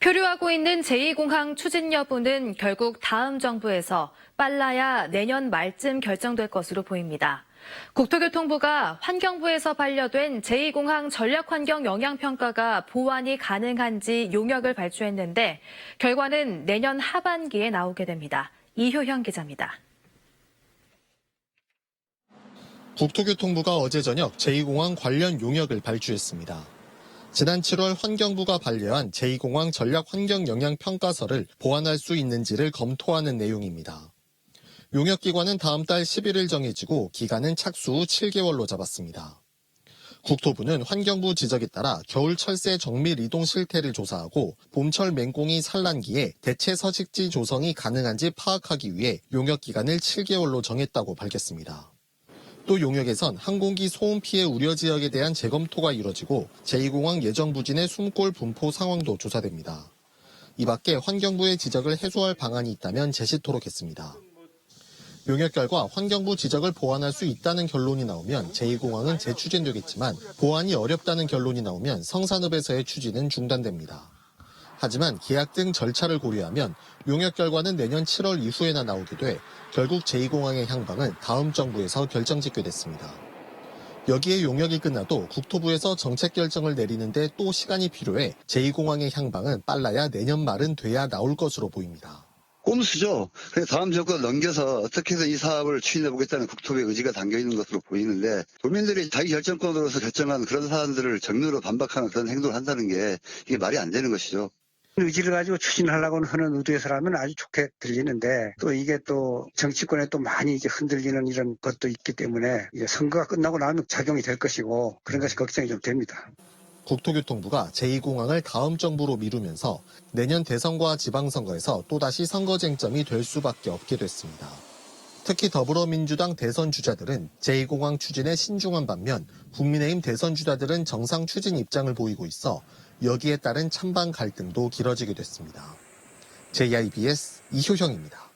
표류하고 있는 제2공항 추진 여부는 결국 다음 정부에서 빨라야 내년 말쯤 결정될 것으로 보입니다. 국토교통부가 환경부에서 반려된 제2공항 전략환경 영향평가가 보완이 가능한지 용역을 발주했는데 결과는 내년 하반기에 나오게 됩니다. 이효형 기자입니다. 국토교통부가 어제 저녁 제2공항 관련 용역을 발주했습니다. 지난 7월 환경부가 반려한 제2공항 전략 환경 영향 평가서를 보완할 수 있는지를 검토하는 내용입니다. 용역기관은 다음 달 11일 정해지고 기간은 착수 후 7개월로 잡았습니다. 국토부는 환경부 지적에 따라 겨울 철새 정밀 이동 실태를 조사하고 봄철 맹꽁이 산란기에 대체 서식지 조성이 가능한지 파악하기 위해 용역 기간을 7개월로 정했다고 밝혔습니다. 또 용역에선 항공기 소음 피해 우려 지역에 대한 재검토가 이뤄지고 제2공항 예정 부진의 숨골 분포 상황도 조사됩니다. 이 밖에 환경부의 지적을 해소할 방안이 있다면 제시토록 했습니다. 용역 결과 환경부 지적을 보완할 수 있다는 결론이 나오면 제2공항은 재추진되겠지만 보완이 어렵다는 결론이 나오면 성산읍에서의 추진은 중단됩니다. 하지만 계약 등 절차를 고려하면 용역 결과는 내년 7월 이후에나 나오게 돼 결국 제2공항의 향방은 다음 정부에서 결정짓게 됐습니다. 여기에 용역이 끝나도 국토부에서 정책 결정을 내리는데 또 시간이 필요해 제2공항의 향방은 빨라야 내년 말은 돼야 나올 것으로 보입니다. 꼼수죠. 그래서 다음 정권 넘겨서 어떻게 해서 이 사업을 추진해 보겠다는 국토부의 의지가 담겨 있는 것으로 보이는데 도민들이 자기 결정권으로서 결정한 그런 사안들을 정면으로 반박하는 그런 행동을 한다는 게 이게 말이 안 되는 것이죠. 의지를 가지고 추진하려고 하는 의도에서라면 아주 좋게 들리는데 또 이게 또 정치권에 또 많이 이제 흔들리는 이런 것도 있기 때문에 이제 선거가 끝나고 나면 작용이 될 것이고 그런 것이 걱정이 좀 됩니다. 국토교통부가 제2공항을 다음 정부로 미루면서 내년 대선과 지방선거에서 또다시 선거 쟁점이 될 수밖에 없게 됐습니다. 특히 더불어민주당 대선 주자들은 제2공항 추진에 신중한 반면 국민의힘 대선 주자들은 정상 추진 입장을 보이고 있어 여기에 따른 찬반 갈등도 길어지게 됐습니다. JIBS 이효형입니다.